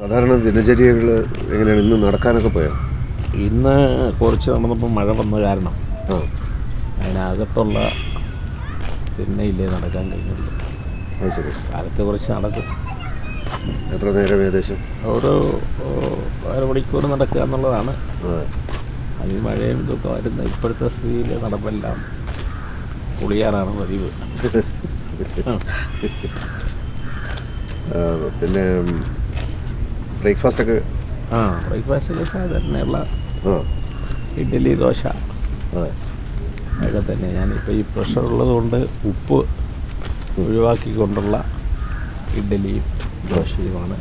സാധാരണ ദിനചര്യകൾ എങ്ങനെയാണ് ഇന്ന് നടക്കാനൊക്കെ പോയോ? ഇന്ന് കുറച്ച് നടന്നപ്പോൾ മഴ വന്ന കാരണം. അതിനകത്തുള്ള പിന്നെ ഇല്ലേ നടക്കാൻ കഴിഞ്ഞുള്ളൂ അത് ശരി. കാലത്ത് കുറച്ച് നടക്കും. എത്ര നേരം ഏകദേശം? ഒരു അരമണിക്കൂർ നടക്കുക എന്നുള്ളതാണ്. അതെ അത് ഈ മഴയും ഇതൊക്കെ വരുന്ന ഇപ്പോഴത്തെ സ്ഥിതിയിൽ നടപ്പെല്ലാം കുളിയാറാണ് പതിവ്. പിന്നെ ബ്രേക്ക്ഫാസ്റ്റ് ഒക്കെ ആ ബ്രേക്ക്ഫാസ്റ്റ് സാധാരണയുള്ള ഇഡ്ഡലി ദോശ. അതൊക്കെ ഒക്കെ തന്നെ. ഞാനിപ്പോൾ ഈ പ്രഷർ ഉള്ളതുകൊണ്ട് ഉപ്പ് ഒഴിവാക്കിക്കൊണ്ടുള്ള ഇഡ്ഡലിയും ദോശയുമാണ്.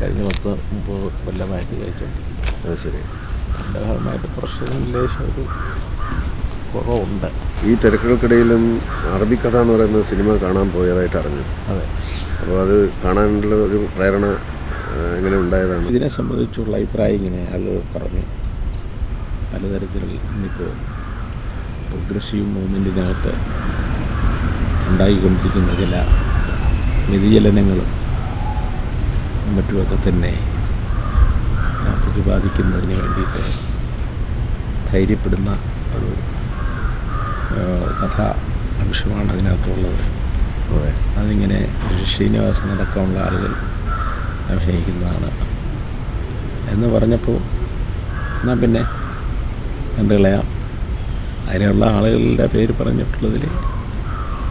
കഴിഞ്ഞ പത്ത് മുപ്പത് കൊല്ലമായിട്ട് കഴിച്ചോണ്ടിരിക്കുന്നത് അത് ശരി. പ്രഷറിന് ലേശം ഒരു കുറവുണ്ട്. ഈ തിരക്കുകൾക്കിടയിലും അറബിക്കഥ എന്ന് പറയുന്ന സിനിമ കാണാൻ പോയതായിട്ട് അറിഞ്ഞു. അതെ. അപ്പോൾ അത് കാണാനുള്ള ഒരു പ്രേരണ ആ, എങ്ങനെ ഉണ്ടായതാണ്. ഇതിനെ സംബന്ധിച്ചുള്ള അഭിപ്രായം ഇങ്ങനെ ആളുകൾ പറഞ്ഞു പലതരത്തിലുള്ള ഇന്നിപ്പോൾ പ്രോഗ്രസീവ് മൂവ്മെന്റിനകത്ത് ഉണ്ടായിക്കൊണ്ടിരിക്കുന്ന ചില വ്യതിചലനങ്ങളും മറ്റുമൊക്കെ തന്നെ പ്രതിപാദിക്കുന്നതിന് വേണ്ടിയിട്ട് ധൈര്യപ്പെടുന്ന ഒരു കഥ അംശമാണ് അതിനകത്തുള്ളത്. അതെ. അതിങ്ങനെ ശ്രീനിവാസനടക്കമുള്ള ആളുകൾ അഭിനയിക്കുന്നതാണ് എന്ന് പറഞ്ഞപ്പോൾ എന്നാൽ പിന്നെ? കണ്ടുകളയാം അതിനുള്ള ആളുകളുടെ പേര് പറഞ്ഞിട്ടുള്ളതിൽ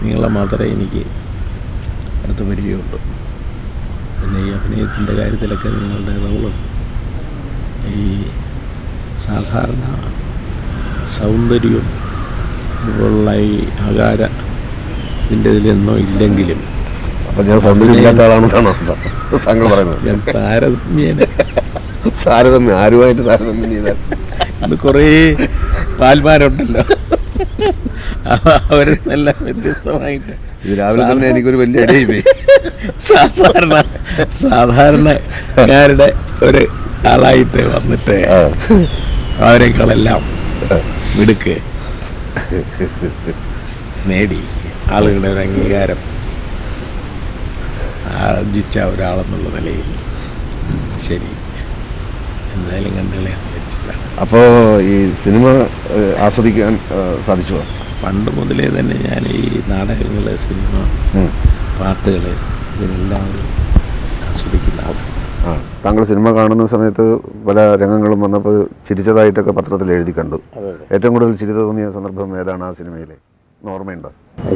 നിങ്ങളെ മാത്രമേ എനിക്ക് അടുത്ത് പരിചയമുള്ളൂ പിന്നെ ഈ അഭിനയത്തിന്റെ കാര്യത്തിലൊക്കെ നിങ്ങളുടെ റോൾ ഈ സാധാരണ സൗന്ദര്യവും ഇതുപോലുള്ള ഈ ആകാര ഇതിന്റെ ഇതിലൊന്നും ഇല്ലെങ്കിലും അപ്പം ഞാൻ സൗന്ദര്യമില്ലാത്ത ആളാണെന്നാണ് താങ്കൾ പറയുന്നത്. ഞാൻ താരതമ്യേന. താരതമ്യം ആരുമായിട്ട് താരതമ്യം ചെയ്താൽ? ഇന്ന് കുറേ പാൽമാരുണ്ടല്ലോ. അവർ നല്ല വ്യത്യസ്തമായിട്ട് ഇത് രാവിലെ തന്നെ എനിക്കൊരു വലിയ അടിയായി പോയി സാധാരണ സാധാരണക്കാരുടെ ഒരു ആളായിട്ട് വന്നിട്ട് അവരെക്കാളെല്ലാം മിടുക്ക്. നേടി. ആളുകളുടെ ഒരു അംഗീകാരം. ആർജിച്ച ഒരാളെന്നുള്ള നിലയിൽ. ശരി. എന്തായാലും വിചാരിച്ചിട്ടാണ് അപ്പോൾ ഈ സിനിമ ആസ്വദിക്കാൻ സാധിച്ചു? പണ്ട് മുതലേ തന്നെ ഞാൻ ഈ നാടകങ്ങൾ സിനിമ. പാട്ടുകൾ ഇതിനെല്ലാം ആസ്വദിക്കുന്ന ആളാണ്. ആ താങ്കൾ സിനിമ കാണുന്ന സമയത്ത് പല രംഗങ്ങളും വന്നപ്പോൾ ചിരിച്ചതായിട്ടൊക്കെ പത്രത്തിൽ എഴുതി കണ്ടു. ഏറ്റവും കൂടുതൽ ചിരി തോന്നിയ സന്ദർഭം ഏതാണ് ആ സിനിമയിൽ ഓർമ്മയുണ്ടോ?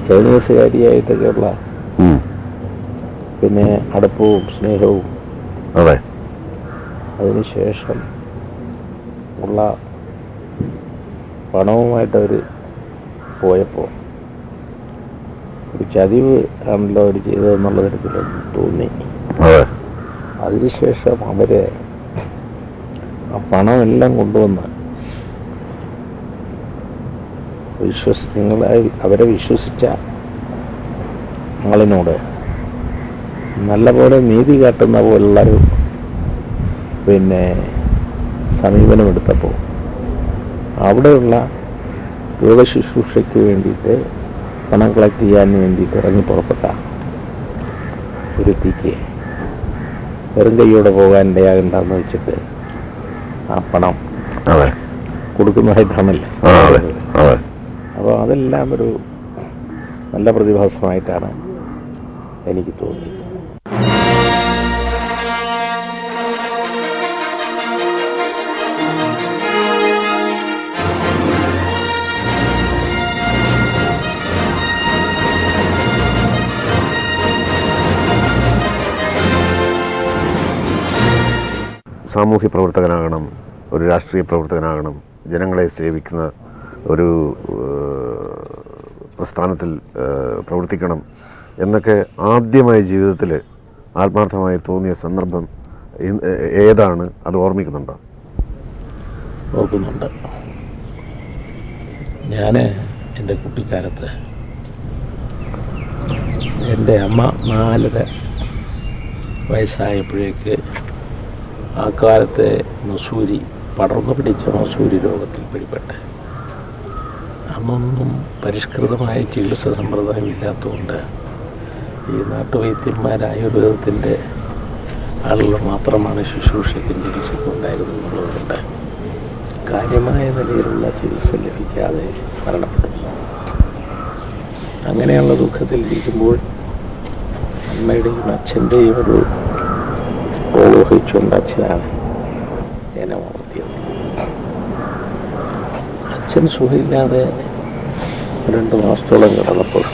ചൈനീസുകാരിയായിട്ടൊക്കെയുള്ള. പിന്നെ അടുപ്പവും സ്നേഹവും. അതെ. അതിനുശേഷം ഉള്ള പണവുമായിട്ട് അവർ പോയപ്പോൾ ഒരു ചതിവ് ആണല്ലോ അവർ ചെയ്തതെന്നുള്ള തരത്തിൽ തോന്നി. അതെ. അതിനുശേഷം അവർ ആ പണമെല്ലാം കൊണ്ടുവന്ന് വിശ്വസി നിങ്ങളെ അവരെ വിശ്വസിച്ച ആളിനോട് നല്ലപോലെ നീതി കാട്ടുന്ന പോലുള്ളൊരു പിന്നെ സമീപനമെടുത്തപ്പോൾ അവിടെയുള്ള രോഗശുശ്രൂഷയ്ക്ക് വേണ്ടിയിട്ട് പണം കളക്ട് ചെയ്യാൻ വേണ്ടിയിട്ട് ഇറങ്ങി പുറപ്പെട്ട ഒരുത്തിക്ക് വെറും കൈയോടെ പോകാൻ ഇടയാകണ്ടെന്ന് വെച്ചിട്ട് ആ പണം കൊടുക്കുന്നതായിട്ടാണല്ലോ? അപ്പോൾ അതെല്ലാം ഒരു നല്ല പ്രതിഭാസമായിട്ടാണ് എനിക്ക് തോന്നിയത്. സാമൂഹ്യ പ്രവർത്തകനാകണം ഒരു രാഷ്ട്രീയ പ്രവർത്തകനാകണം ജനങ്ങളെ സേവിക്കുന്ന ഒരു പ്രസ്ഥാനത്തിൽ പ്രവർത്തിക്കണം എന്നൊക്കെ ആദ്യമായി ജീവിതത്തിൽ ആത്മാർത്ഥമായി തോന്നിയ സന്ദർഭം ഏതാണ്? അത് ഓർമ്മിക്കുന്നുണ്ടോ? ഓർക്കുന്നുണ്ട്. ഞാൻ എന്റെ കുട്ടിക്കാലത്ത് എന്റെ അമ്മ നാലര വയസ്സായപ്പോഴേക്ക് ആ കാലത്തെ മസൂരി പടർന്നു പിടിച്ച മസൂരി രോഗത്തിൽ പിടിപെട്ട്. അന്നൊന്നും പരിഷ്കൃതമായ ചികിത്സ സമ്പ്രദായം ഇല്ലാത്തതുകൊണ്ട് ഈ നാട്ടുവൈദ്യന്മാർ ആയുർവേദത്തിന്റെ ആളുകൾ മാത്രമാണ് ശുശ്രൂഷയ്ക്കും ചികിത്സയ്ക്കും ഉണ്ടായിരുന്നു എന്നുള്ളതുകൊണ്ട് കാര്യമായ നിലയിലുള്ള ചികിത്സ ലഭിക്കാതെ മരണപ്പെടുന്നു അങ്ങനെയുള്ള ദുഃഖത്തിലിരിക്കുമ്പോൾ അമ്മയുടെയും അച്ഛന്റെയും ഒരു റോൾ വഹിച്ചുകൊണ്ട് അച്ഛനാണ് എന്നെ വളർത്തിയത്. അച്ഛൻ സുഖമില്ലാതെ രണ്ട് മാസത്തോളം കിടന്നപ്പോൾ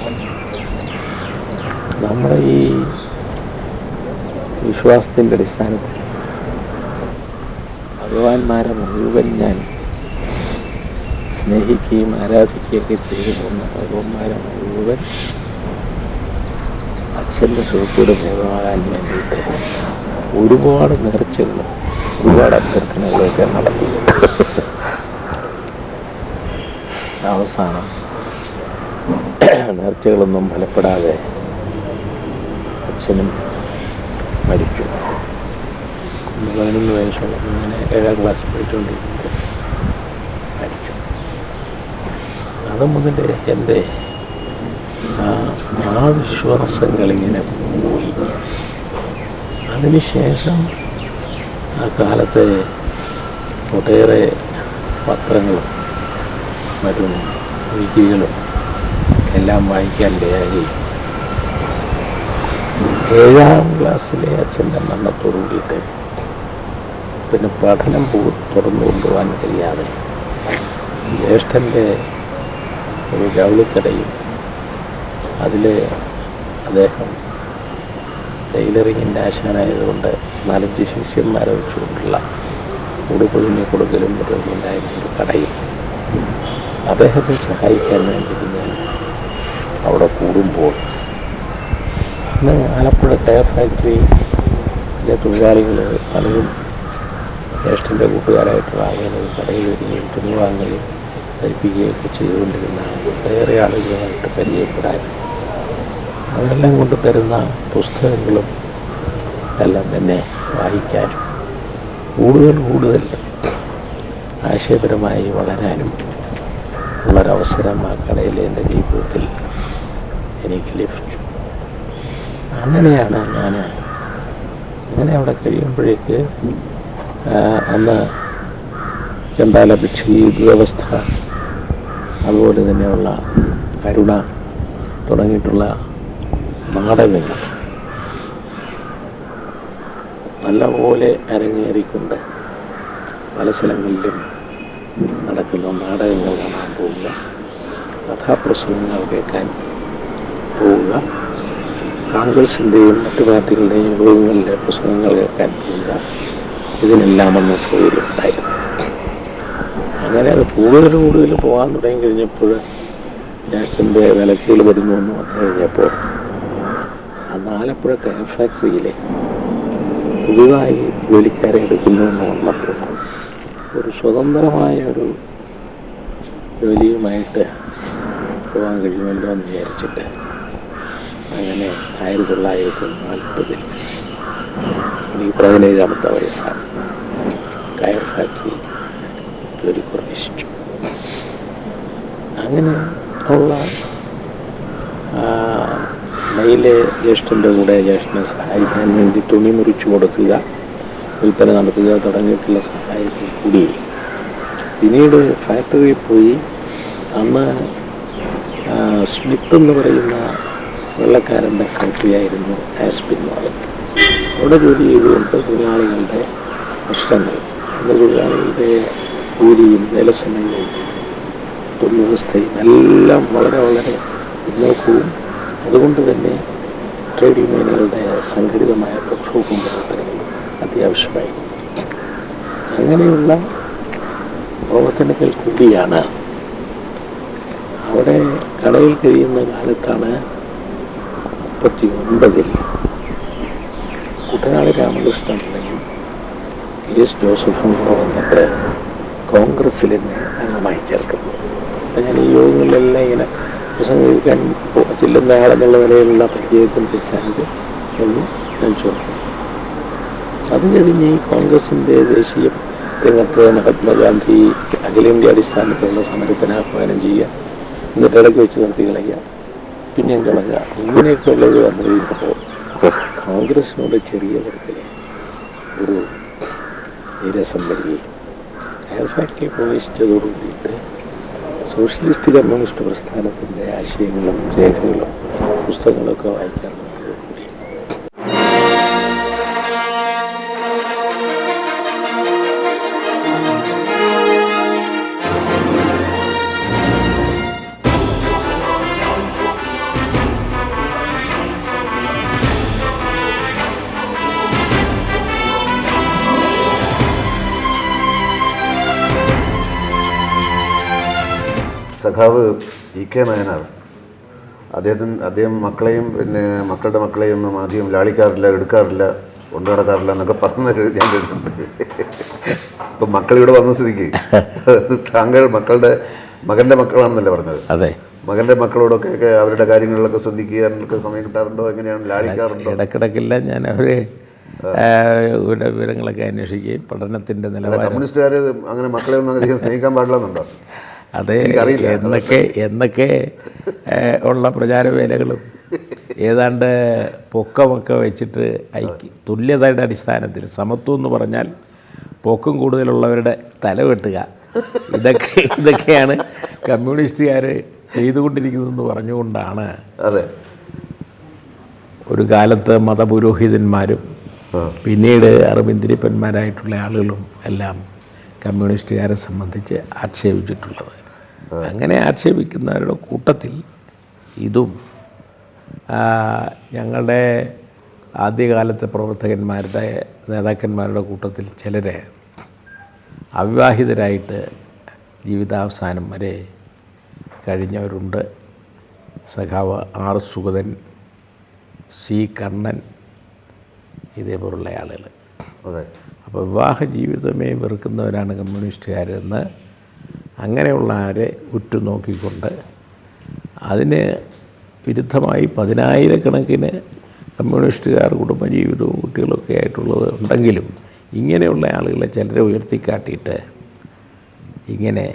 നമ്മുടെ ഈ വിശ്വാസത്തിന്റെ അടിസ്ഥാനത്തിൽ ഭഗവാന്മാരെ മുഴുവൻ ഞാൻ സ്നേഹിക്കുകയും ആരാധിക്കുകയൊക്കെ ചെയ്തു പോകുന്ന ഭഗവാന്മാരെ മുഴുവൻ അച്ഛന്റെ സുഖത്തോട് ഭേദമാകാൻ വേണ്ടിയിട്ട് ഒരുപാട് നേർച്ചകൾ ഒരുപാട് അഭ്യർത്ഥനകളൊക്കെ നടത്തി. അവസാനം നേർച്ചകളൊന്നും ഫലപ്പെടാതെ അച്ഛനും മരിച്ചു. പതിനൊന്ന് വയസ്സുള്ള അങ്ങനെ ഏഴാം ക്ലാസ് പഠിച്ചുകൊണ്ടിരിക്കുമ്പോൾ മരിച്ചു. അത് മുതൽ എന്റെ ആ വിശ്വാസങ്ങളിങ്ങനെ പോയി. അതിനുശേഷം ആ കാലത്തെ ഒട്ടേറെ പത്രങ്ങളും മറ്റും വിക്കികളും എല്ലാം വായിക്കാൻ ഇടയായി. ഏഴാം ക്ലാസ്സിലെ അച്ഛന്റെ മരണത്തോടു കൂടിയിട്ട് പിന്നെ പഠനം പോ തുറന്നു കൊണ്ടുപോകാൻ കഴിയാതെ ജ്യേഷ്ഠന്റെ ഒരു ജൗളിക്കടയും അതിലെ അദ്ദേഹം ടൈലറിങ്ങിന്റെ ആശാനായതുകൊണ്ട് നാലഞ്ച് ശിഷ്യന്മാരെ വെച്ചുകൊണ്ടുള്ള ഉടുപ്പൊഴിഞ്ഞ് കൊടുക്കലും മറ്റും ഉണ്ടായിരുന്ന ഒരു കടയിൽ. അദ്ദേഹത്തെ സഹായിക്കാൻ വേണ്ടിയിട്ട് ഞാൻ അവിടെ കൂടുമ്പോൾ അന്ന് ആലപ്പുഴ കയർ ഫാക്ടറിയിലെ തൊഴിലാളികൾ പലരും ജ്യേഷ്ഠന്റെ കൂട്ടുകാരായിട്ടുള്ള ആളുകൾ കടയിൽ വരികയും തുണി വാങ്ങുകയും ധരിപ്പിക്കുകയൊക്കെ ചെയ്തുകൊണ്ടിരുന്ന ഏറെ ആളുകളുമായിട്ട് പരിചയപ്പെടാൻ അതെല്ലാം കൊണ്ട് തരുന്ന പുസ്തകങ്ങളും എല്ലാം തന്നെ വായിക്കാനും കൂടുതൽ കൂടുതൽ ആശയപരമായി വളരാനും ഉള്ളൊരവസരം ആ കടയിൽ എന്റെ ജീവിതത്തിൽ എനിക്ക് ലഭിച്ചു. അങ്ങനെയാണ് ഞാൻ അങ്ങനെ അവിടെ കഴിയുമ്പോഴേക്ക് അന്ന് ചണ്ടാല ഭിക്ഷി വ്യവസ്ഥ അതുപോലെ തന്നെയുള്ള കരുണ തുടങ്ങിയിട്ടുള്ള നാടകങ്ങൾ നല്ലപോലെ അരങ്ങേറിക്കൊണ്ട് പല സ്ഥലങ്ങളിലും നടക്കുന്ന നാടകങ്ങൾ കാണാൻ പോവുക. കഥാപ്രസംഗങ്ങൾ കേൾക്കാൻ പോവുക. കോൺഗ്രസിന്റെയും മറ്റു പാർട്ടികളുടെയും യോഗങ്ങളിലെ പ്രസംഗങ്ങൾ കേൾക്കാൻ പോവുക. ഇതിനെല്ലാം അന്ന് സൗകര്യം ഉണ്ടായിരുന്നു. അങ്ങനെ അത് കൂടുതൽ കൂടുതൽ പോകാൻ തുടങ്ങി കഴിഞ്ഞപ്പോൾ ജ്യേഷ്ഠന്റെ വിലക്കുകൾ വരുന്നു എന്ന് വന്നു കഴിഞ്ഞപ്പോൾ ആലപ്പുഴ കയർ ഫാക്ടറിയിലെ പുതുതായി ജോലിക്കാരെ എടുക്കുന്നു എന്ന് വന്നപ്പോൾ ഒരു സ്വതന്ത്രമായ ഒരു ജോലിയുമായിട്ട് പോകാൻ കഴിയുമല്ലോ എന്ന് വിചാരിച്ചിട്ട് അങ്ങനെ ആയിരത്തി തൊള്ളായിരത്തി നാൽപ്പതിൽ എനിക്ക് പതിനേഴാമത്തെ വയസ്സാണ്. കയർ ഫാക്ടറി ജോലി പ്രവേശിച്ചു അങ്ങനെ ഉള്ള മയിലെ ജ്യേഷ്ഠന്റെ കൂടെ ജ്യേഷ്ഠനെ സഹായിക്കാൻ വേണ്ടി തുണി മുറിച്ചു കൊടുക്കുക വിൽപ്പന നടത്തുക തുടങ്ങിയിട്ടുള്ള സഹായത്തിൽ കൂടി. പിന്നീട് ഫാക്ടറിയിൽ പോയി. അന്ന് സ്മിത്ത് എന്ന് പറയുന്ന വെള്ളക്കാരന്റെ ഫാക്ടറി ആയിരുന്നു ആസ്പിൻ മാളിൽ അവിടെ ജോലി ചെയ്തുകൊണ്ട് തൊഴിലാളികളുടെ പ്രശ്നങ്ങൾ. അവിടെ തൊഴിലാളികളുടെ കൂലിയും വിലസമയവും തൊഴിൽ വ്യവസ്ഥയും എല്ലാം വളരെ വളരെ പിന്നോക്കവും അതുകൊണ്ട് തന്നെ ട്രേഡ് യൂണിയനുകളുടെ സംഘടിതമായ പ്രക്ഷോഭവും പ്രവർത്തനങ്ങളും അത്യാവശ്യമായി. അങ്ങനെയുള്ള പ്രവർത്തനത്തിൽ കൂടിയാണ് അവിടെ കടയിൽ കഴിയുന്ന കാലത്താണ് മുപ്പത്തി ഒൻപതിൽ കുട്ടനാട് കെ എസ് ജോസഫും കൂടെ വന്നിട്ട് കോൺഗ്രസ്സിൽ തന്നെ അംഗമായി ചേർക്കുന്നു. അപ്പം ഞാൻ ഈ യോഗങ്ങളിലെല്ലാം ഇങ്ങനെ പ്രസംഗിക്കാൻ പറ്റില്ലെന്ന ആളെന്നുള്ള നിലയിലുള്ള പരിചയത്തിന്റെ അടിസ്ഥാനത്തിൽ എന്ന് ഞാൻ ചോദിക്കും. അത് കഴിഞ്ഞ് ഈ കോൺഗ്രസിന്റെ ദേശീയ രംഗത്ത് മഹാത്മാഗാന്ധി അഖിലേന്ത്യ അടിസ്ഥാനത്തിലുള്ള സമരത്തിന് ആഹ്വാനം ചെയ്യുക എന്നിട്ട് ഇടയ്ക്ക് വെച്ച് നിർത്തി കളയുക പിന്നെയും കളയുക ഇങ്ങനെയൊക്കെ ഉള്ളത് വന്നു കഴിഞ്ഞപ്പോൾ കോൺഗ്രസിനോട് ചെറിയ തരത്തിൽ ഒരു നിരസം വരികയും ഫാക്ടറി പ്രവേശിച്ചതോടുകൂടി സോഷ്യലിസ്റ്റ് കമ്മ്യൂണിസ്റ്റ് പ്രസ്ഥാനത്തിന്റെ ആശയങ്ങളും രേഖകളും പുസ്തകങ്ങളൊക്കെ വായിക്കാൻ സഖാവ് ഇ കെ നയനാർ. അദ്ദേഹത്തിന് അദ്ദേഹം മക്കളെയും പിന്നെ മക്കളുടെ മക്കളെയും ഒന്നും ആദ്യം ലാളിക്കാറില്ല എടുക്കാറില്ല കൊണ്ടു നടക്കാറില്ല എന്നൊക്കെ പറഞ്ഞു ഞാൻ കേട്ടിട്ടുണ്ട്. ഇപ്പം മക്കളിവിടെ വന്ന സ്ഥിതിക്ക്. താങ്കൾ മക്കളുടെ മകന്റെ മക്കളാണെന്നല്ലേ പറഞ്ഞത്? അതെ. മകന്റെ മക്കളോടൊക്കെ അവരുടെ കാര്യങ്ങളിലൊക്കെ ശ്രദ്ധിക്കാനൊക്കെ സമയം കിട്ടാറുണ്ടോ? എങ്ങനെയാണ്? ലാളിക്കാറുണ്ടോ? ഇടക്കിടക്കില്ല ഞാൻ അവരെ ഇവിടെ വിവരങ്ങളൊക്കെ അന്വേഷിക്കുകയും പഠനത്തിന്റെ നിലവാരം. കമ്മ്യൂണിസ്റ്റുകാർ അങ്ങനെ മക്കളെ ഒന്നും അധികം സ്നേഹിക്കാൻ പാടില്ലെന്നുണ്ടോ? അത് എന്നൊക്കെ എന്നൊക്കെ ഉള്ള പ്രചാരവേലകളും. ഏതാണ്ട് പൊക്കമൊക്കെ വെച്ചിട്ട് ഐക്യ തുല്യതയുടെ അടിസ്ഥാനത്തിൽ സമത്വം എന്ന് പറഞ്ഞാൽ പൊക്കം കൂടുതലുള്ളവരുടെ തല വെട്ടുക. ഇതൊക്കെ ഇതൊക്കെയാണ് കമ്മ്യൂണിസ്റ്റുകാർ ചെയ്തുകൊണ്ടിരിക്കുന്നതെന്ന് പറഞ്ഞുകൊണ്ടാണ് അതെ. ഒരു കാലത്ത് മതപുരോഹിതന്മാരും പിന്നീട് അറിവിന്തിരിപ്പന്മാരായിട്ടുള്ള ആളുകളും എല്ലാം കമ്മ്യൂണിസ്റ്റുകാരെ സംബന്ധിച്ച് ആക്ഷേപിച്ചിട്ടുള്ളത്. അങ്ങനെ ആക്ഷേപിക്കുന്നവരുടെ കൂട്ടത്തിൽ ഇതും ഞങ്ങളുടെ ആദ്യകാലത്തെ പ്രവർത്തകന്മാരുടെ നേതാക്കന്മാരുടെ കൂട്ടത്തിൽ ചിലരെ അവിവാഹിതരായിട്ട് ജീവിതാവസാനം വരെ കഴിഞ്ഞവരുണ്ട്. സഖാവ് ആർ സുഗതൻ സി കണ്ണൻ ഇതേപോലുള്ള ആളുകൾ. അതെ. അപ്പോൾ വിവാഹ ജീവിതമേ വെറുക്കുന്നവരാണ് കമ്മ്യൂണിസ്റ്റുകാരെന്ന് അങ്ങനെയുള്ള ആരെ ഉറ്റുനോക്കിക്കൊണ്ട് അതിന് വിരുദ്ധമായി പതിനായിരക്കണക്കിന് കമ്മ്യൂണിസ്റ്റുകാർ കുടുംബജീവിതവും കുട്ടികളൊക്കെ ആയിട്ടുള്ളത് ഉണ്ടെങ്കിലും ഇങ്ങനെയുള്ള ആളുകളെ ചിലരെ ഉയർത്തിക്കാട്ടിയിട്ട് ഇങ്ങനെ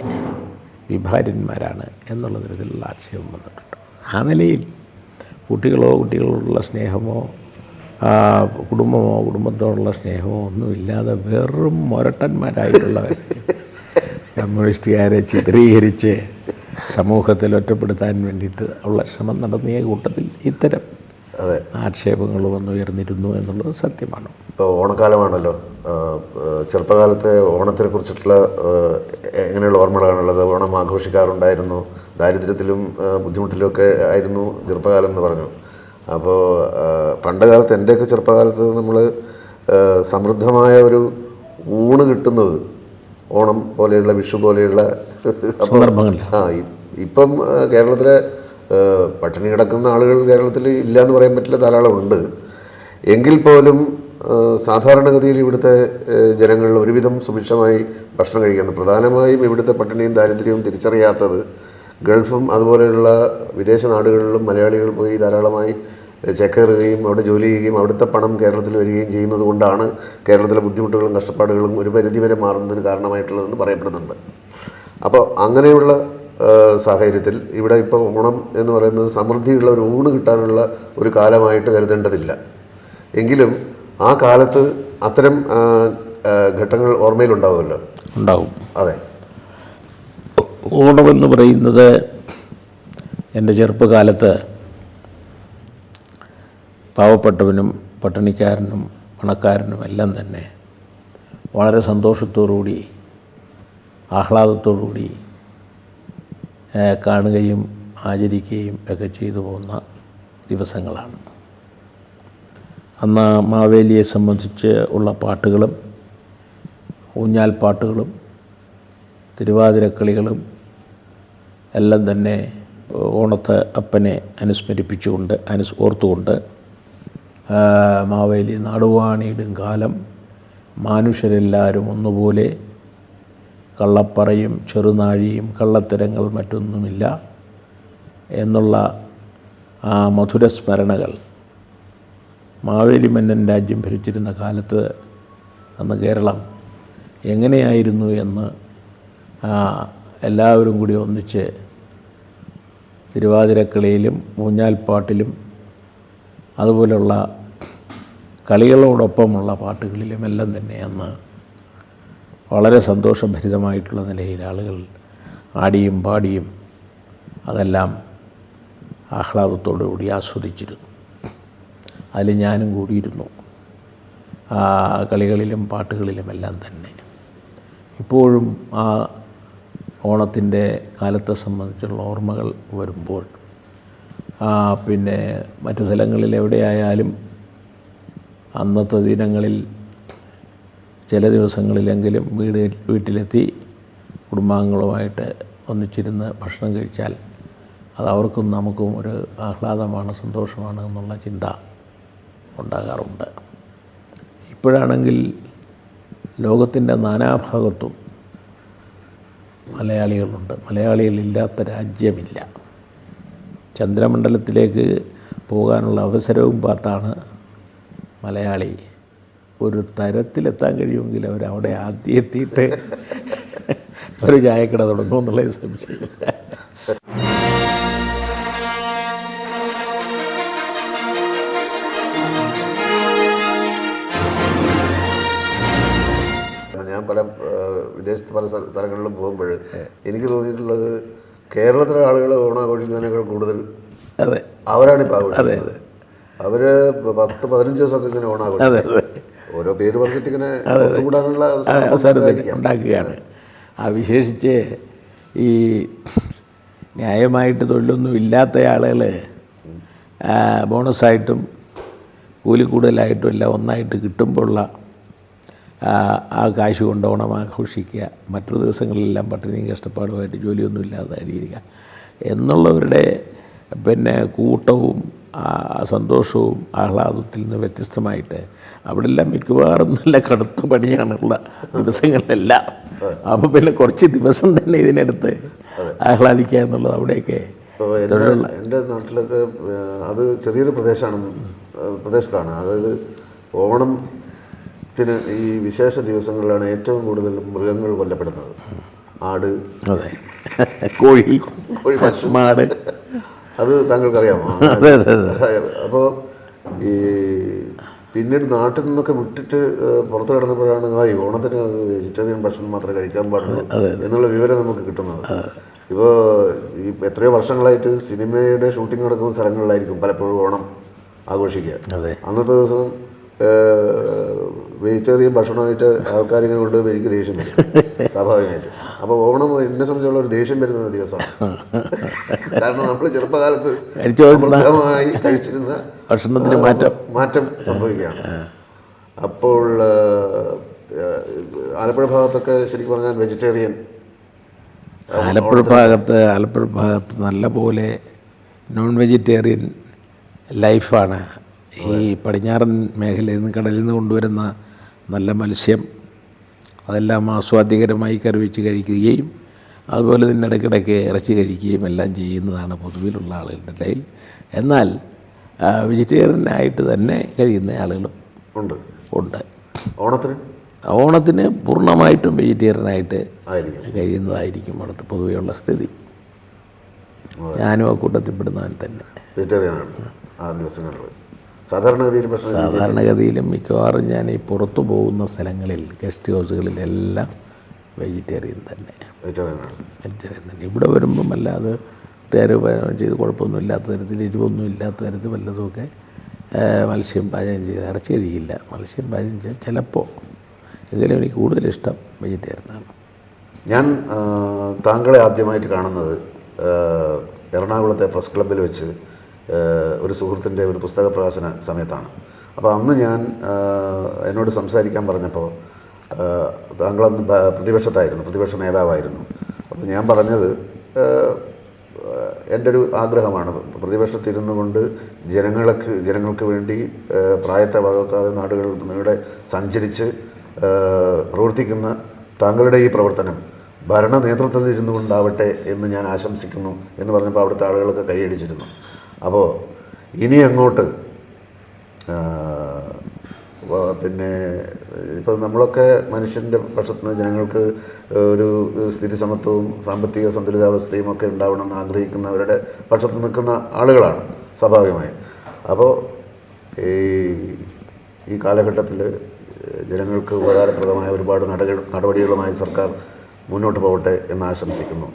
വിഭാര്യന്മാരാണ് എന്നുള്ള തരത്തിലുള്ള ആക്ഷേപം വന്നിട്ടുണ്ട്. ആ നിലയിൽ കുട്ടികളോ കുട്ടികളോടുള്ള സ്നേഹമോ കുടുംബമോ കുടുംബത്തോടുള്ള സ്നേഹമോ ഒന്നുമില്ലാതെ വെറും മൊരട്ടന്മാരായിട്ടുള്ളവർ കമ്മ്യൂണിസ്റ്റുകാരെ ചിത്രീകരിച്ച് സമൂഹത്തിൽ ഒറ്റപ്പെടുത്താൻ വേണ്ടിയിട്ട് ഉള്ള ശ്രമം നടന്നിയ കൂട്ടത്തിൽ ഇത്തരം അതെ. ആക്ഷേപങ്ങൾ വന്നുയർന്നിരുന്നു എന്നുള്ളത് സത്യമാണ്. ഇപ്പോൾ ഓണക്കാലമാണല്ലോ. ചെറുപ്പകാലത്തെ ഓണത്തിനെ കുറിച്ചിട്ടുള്ള എങ്ങനെയുള്ള ഓർമ്മകളാണുള്ളത്? ഓണം ആഘോഷിക്കാറുണ്ടായിരുന്നു. ദാരിദ്ര്യത്തിലും ബുദ്ധിമുട്ടിലുമൊക്കെ ആയിരുന്നു ചെറുപ്പകാലം എന്ന് പറഞ്ഞു. അപ്പോൾ പണ്ട് കാലത്ത് എന്റെയൊക്കെ ചെറുപ്പകാലത്ത് നമ്മൾ സമൃദ്ധമായ ഒരു ഊണ് കിട്ടുന്നത് ഓണം പോലെയുള്ള വിഷു പോലെയുള്ള ആ ഇപ്പം കേരളത്തിലെ പട്ടിണി കിടക്കുന്ന ആളുകൾ കേരളത്തിൽ ഇല്ല എന്ന് പറയാൻ പറ്റില്ല ധാരാളം ഉണ്ട്. എങ്കിൽ പോലും സാധാരണഗതിയിൽ ഇവിടുത്തെ ജനങ്ങൾ ഒരുവിധം സുഭിക്ഷമായി ഭക്ഷണം കഴിക്കുന്നു. പ്രധാനമായും ഇവിടുത്തെ പട്ടിണിയും ദാരിദ്ര്യവും തിരിച്ചറിയാത്തത് ഗൾഫും അതുപോലെയുള്ള വിദേശ നാടുകളിലും മലയാളികൾ പോയി ധാരാളമായി ചേക്കേറുകയും അവിടെ ജോലി ചെയ്യുകയും അവിടുത്തെ പണം കേരളത്തിൽ വരികയും ചെയ്യുന്നത് കൊണ്ടാണ് കേരളത്തിലെ ബുദ്ധിമുട്ടുകളും കഷ്ടപ്പാടുകളും ഒരു പരിധിവരെ മാറുന്നതിന് കാരണമായിട്ടുള്ളതെന്ന് പറയപ്പെടുന്നുണ്ട്. അപ്പോൾ അങ്ങനെയുള്ള സാഹചര്യത്തിൽ ഇവിടെ ഇപ്പോൾ ഓണം എന്ന് പറയുന്നത് സമൃദ്ധിയുള്ള ഒരു ഊണ് കിട്ടാനുള്ള ഒരു കാലമായിട്ട് കരുതേണ്ടതില്ല. എങ്കിലും ആ കാലത്ത് അത്തരം ഘട്ടങ്ങൾ ഓർമ്മയിലുണ്ടാവുമല്ലോ? ഉണ്ടാവും. അതെ. ഓണമെന്ന് പറയുന്നത് എന്റെ ചെറുപ്പകാലത്ത് പാവപ്പെട്ടവനും പട്ടിണിക്കാരനും പണക്കാരനും എല്ലാം തന്നെ വളരെ സന്തോഷത്തോടുകൂടി ആഹ്ലാദത്തോടുകൂടി കൂടി കാണുകയും ആചരിക്കുകയും ഒക്കെ ചെയ്തു പോകുന്ന ദിവസങ്ങളാണ്. അന്ന് മാവേലിയെ സംബന്ധിച്ച് ഉള്ള പാട്ടുകളും ഊഞ്ഞാൽ പാട്ടുകളും തിരുവാതിരക്കളികളും എല്ലാം തന്നെ ഓണത്തെ അപ്പനെ അനുസ്മരിപ്പിച്ചുകൊണ്ട് അനുസ് ഓർത്തുകൊണ്ട് മാവേലി നാടുവാണിയിടും കാലം. മാനുഷരെല്ലാവരും ഒന്നുപോലെ കള്ളപ്പറയും ചെറുനാഴിയും കള്ളത്തരങ്ങൾ മറ്റൊന്നുമില്ല എന്നുള്ള ആ മധുരസ്മരണകൾ മാവേലി മന്നൻ രാജ്യം ഭരിച്ചിരുന്ന കാലത്ത് അന്ന് കേരളം എങ്ങനെയായിരുന്നു എന്ന് എല്ലാവരും കൂടി ഒന്നിച്ച് തിരുവാതിരക്കളിയിലും ഊഞ്ഞാൽപ്പാട്ടിലും അതുപോലുള്ള കളികളോടൊപ്പമുള്ള പാട്ടുകളിലുമെല്ലാം തന്നെ അന്ന് വളരെ സന്തോഷഭരിതമായിട്ടുള്ള നിലയിൽ ആളുകൾ ആടിയും പാടിയും അതെല്ലാം ആഹ്ലാദത്തോടുകൂടി ആസ്വദിച്ചിരുന്നു. അതിൽ ഞാനും കൂടിയിരുന്നു. ആ കളികളിലും പാട്ടുകളിലുമെല്ലാം തന്നെ. ഇപ്പോഴും ആ ഓണത്തിന്റെ കാലത്തെ സംബന്ധിച്ചുള്ള ഓർമ്മകൾ വരുമ്പോൾ പിന്നെ മറ്റു സ്ഥലങ്ങളിൽ എവിടെയായാലും അന്നത്തെ ദിനങ്ങളിൽ ചില ദിവസങ്ങളിലെങ്കിലും വീട് വീട്ടിലെത്തി കുടുംബാംഗങ്ങളുമായിട്ട് ഒന്നിച്ചിരുന്ന് ഭക്ഷണം കഴിച്ചാൽ അത് അവർക്കും നമുക്കും ഒരു ആഹ്ലാദമാണ് സന്തോഷമാണ് എന്നുള്ള ചിന്ത ഉണ്ടാകാറുണ്ട്. ഇപ്പോഴാണെങ്കിൽ ലോകത്തിന്റെ നാനാഭാഗത്തും മലയാളികളുണ്ട്. മലയാളികളില്ലാത്ത രാജ്യമില്ല. ചന്ദ്രമണ്ഡലത്തിലേക്ക് പോകാനുള്ള അവസരവും പാത്താണ് മലയാളി ഒരു തരത്തിലെത്താൻ കഴിയുമെങ്കിൽ അവരവിടെ ആദ്യം എത്തിയിട്ട് ഒരു ചായക്കട തുടങ്ങും എന്നുള്ളത് സംശയമില്ല. ഞാൻ പല വിദേശത്ത് പല സ്ഥലങ്ങളിലും പോകുമ്പോൾ എനിക്ക് തോന്നിയിട്ടുള്ളത് കേരളത്തിലെ ആളുകൾ ഓണാഘോഷിക്കുന്നതിനേക്കാൾ കൂടുതൽ അതെ. അവരാണ് ഇപ്പോൾ ആഘോഷിക്കുന്നത്. അവർ പത്ത് പതിനഞ്ച് ദിവസമൊക്കെ ഇങ്ങനെ ഓണം അതെ ആഘോഷിക്കും അതെ. ഓരോ പേര് പറഞ്ഞിട്ട് ഇങ്ങനെ കൂടാനുള്ള ഉണ്ടാക്കുകയാണ്. ആ വിശേഷിച്ച് ഈ ന്യായമായിട്ട് തൊഴിലൊന്നും ഇല്ലാത്ത ആളുകൾ ബോണസായിട്ടും കൂലി കൂടുതലായിട്ടും എല്ലാം ഒന്നായിട്ട് കിട്ടുമ്പോഴുള്ള ആ, കാശ് കൊണ്ട് ഓണം ആഘോഷിക്കുക മറ്റു ദിവസങ്ങളിലെല്ലാം പട്ടിണിയും കഷ്ടപ്പാടുമായിട്ട് ജോലിയൊന്നും ഇല്ലാതെ കഴിയുക എന്നുള്ളവരുടെ പിന്നെ കൂട്ടവും സന്തോഷവും ആഹ്ലാദത്തിൽ നിന്ന് വ്യത്യസ്തമായിട്ട് അവിടെ എല്ലാം മിക്കവാറും നല്ല കടുത്ത പണിയാണുള്ള ദിവസങ്ങളിലെല്ലാം. അപ്പോൾ പിന്നെ കുറച്ച് ദിവസം തന്നെ ഇതിനടുത്ത് ആഹ്ലാദിക്കുക എന്നുള്ളത് അവിടെയൊക്കെ എന്റെ നാട്ടിലൊക്കെ അത് ചെറിയൊരു പ്രദേശമാണ് പ്രദേശത്താണ്. അതായത് ഓണത്തിന് ഈ വിശേഷ ദിവസങ്ങളിലാണ് ഏറ്റവും കൂടുതൽ മൃഗങ്ങൾ കൊല്ലപ്പെടുന്നത്. ആട് അതെ. കോഴി കോഴി പശു. മാട്. അത് താങ്കൾക്കറിയാമോ? അപ്പോൾ ഈ പിന്നീട് നാട്ടിൽ നിന്നൊക്കെ വിട്ടിട്ട് പുറത്തു കിടന്നപ്പോഴാണ് ആ ഈ ഓണത്തിന് വെജിറ്റേറിയൻ ഭക്ഷണം മാത്രമേ കഴിക്കാൻ പാടുള്ളൂ എന്നുള്ള വിവരം നമുക്ക് കിട്ടുന്നത്. ഇപ്പോൾ ഈ എത്രയോ വർഷങ്ങളായിട്ട് സിനിമയുടെ ഷൂട്ടിംഗ് നടക്കുന്ന സ്ഥലങ്ങളിലായിരിക്കും പലപ്പോഴും ഓണം ആഘോഷിക്കുക. അന്നത്തെ ദിവസം വെജിറ്റേറിയൻ ഭക്ഷണമായിട്ട് ആൾക്കാരിങ്ങനെ കൊണ്ടുപോയി എനിക്ക് ദേഷ്യം വരും. സ്വാഭാവികമായിട്ട്. അപ്പോൾ ഓണം എന്നെ സംബന്ധിച്ചുള്ള ഒരു ദേഷ്യം വരുന്ന ദിവസമാണ്. കാരണം നമ്മൾ ചെറുപ്പകാലത്ത് സമൃദ്ധമായി കഴിച്ചിരുന്ന ഭക്ഷണത്തിന് മാറ്റം. മാറ്റം സംഭവിക്കുകയാണ്. അപ്പോൾ ആലപ്പുഴ ഭാഗത്തൊക്കെ ശരിക്കും പറഞ്ഞാൽ വെജിറ്റേറിയൻ. ആലപ്പുഴ ഭാഗത്ത് ആലപ്പുഴ ഭാഗത്ത് നല്ല പോലെ നോൺ വെജിറ്റേറിയൻ ലൈഫാണ് ഈ പടിഞ്ഞാറൻ മേഖലയിൽ നിന്ന് കടലിൽ നിന്ന് കൊണ്ടുവരുന്ന നല്ല മത്സ്യം. അതെല്ലാം ആസ്വാദ്യകരമായി കറിവെച്ച് കഴിക്കുകയും അതുപോലെ തന്നെ ഇടയ്ക്കിടയ്ക്ക് ഇറച്ചി കഴിക്കുകയും എല്ലാം ചെയ്യുന്നതാണ് പൊതുവിലുള്ള ആളുകളുടെ ഇടയിൽ. എന്നാൽ വെജിറ്റേറിയനായിട്ട് തന്നെ കഴിയുന്ന ആളുകളും ഉണ്ട്. ഉണ്ട്. ഓണത്തിന്? ഓണത്തിന് പൂർണമായിട്ടും വെജിറ്റേറിയനായിട്ട് കഴിയുന്നതായിരിക്കും അവിടുത്തെ പൊതുവെയുള്ള സ്ഥിതി. ഞാനും ആ കൂട്ടത്തിൽപ്പെടുന്നവൻ തന്നെ. വെജിറ്റേറിയനാണ്. ആ ദിവസങ്ങളിൽ. സാധാരണഗതിയിൽ ഭക്ഷണം സാധാരണഗതിയിലും മിക്കവാറും ഞാൻ ഈ പുറത്തു പോകുന്ന സ്ഥലങ്ങളിൽ ഗസ്റ്റ് ഹൗസുകളിലെല്ലാം വെജിറ്റേറിയൻ തന്നെ. വെജിറ്റേറിയൻ തന്നെ. ഇവിടെ വരുമ്പം അല്ലാതെ ചെയ്ത് കുഴപ്പമൊന്നും ഇല്ലാത്ത തരത്തിൽ എരിവൊന്നും ഇല്ലാത്ത തരത്തിൽ വല്ലതുമൊക്കെ മത്സ്യം പാചകം ചെയ്ത് ഇറച്ചി കഴിക്കില്ല. മത്സ്യം പാചകം ചെയ്യാൻ ചിലപ്പോൾ എങ്കിലും എനിക്ക് കൂടുതൽ ഇഷ്ടം വെജിറ്റേറിയനാണ് ഞാൻ താങ്കളെ ആദ്യമായിട്ട് കാണുന്നത് എറണാകുളത്തെ പ്രസ് ക്ലബ്ബിൽ വെച്ച് ഒരു സുഹൃത്തിന്റെ ഒരു പുസ്തക പ്രകാശന സമയത്താണ്. അപ്പോൾ അന്ന് ഞാൻ എന്നോട് സംസാരിക്കാൻ പറഞ്ഞപ്പോൾ താങ്കളന്ന് പ്രതിപക്ഷത്തായിരുന്നു പ്രതിപക്ഷ നേതാവായിരുന്നു. അപ്പോൾ ഞാൻ പറഞ്ഞത് എന്റെ ഒരു ആഗ്രഹമാണ്. പ്രതിപക്ഷത്തിരുന്നു കൊണ്ട് ജനങ്ങൾക്ക് ജനങ്ങൾക്ക് വേണ്ടി പ്രായത്തെ വകക്കാതെ നാടുകൾ നീടെ സഞ്ചരിച്ച് പ്രവർത്തിക്കുന്ന താങ്കളുടെ ഈ പ്രവർത്തനം ഭരണ നേതൃത്വത്തിൽ ഇരുന്നു കൊണ്ടാവട്ടെ എന്ന് ഞാൻ ആശംസിക്കുന്നു എന്ന് പറഞ്ഞപ്പോൾ അവിടുത്തെ ആളുകളൊക്കെ കൈയടിച്ചിരുന്നു. അപ്പോൾ ഇനി അങ്ങോട്ട് പിന്നെ ഇപ്പം നമ്മളൊക്കെ മനുഷ്യന്റെ പക്ഷത്ത് നിന്ന് ജനങ്ങൾക്ക് ഒരു സ്ഥിതി സമത്വവും സാമ്പത്തിക സന്തുലിതാവസ്ഥയും ഒക്കെ ഉണ്ടാവണമെന്ന് ആഗ്രഹിക്കുന്നവരുടെ പക്ഷത്ത് നിൽക്കുന്ന ആളുകളാണ് സ്വാഭാവികമായും. അപ്പോൾ ഈ ഈ കാലഘട്ടത്തിൽ ജനങ്ങൾക്ക് ഉപകാരപ്രദമായ ഒരുപാട് നടപടി നടപടികളുമായി സർക്കാർ മുന്നോട്ട് പോകട്ടെ എന്ന് ആശംസിക്കുന്നു.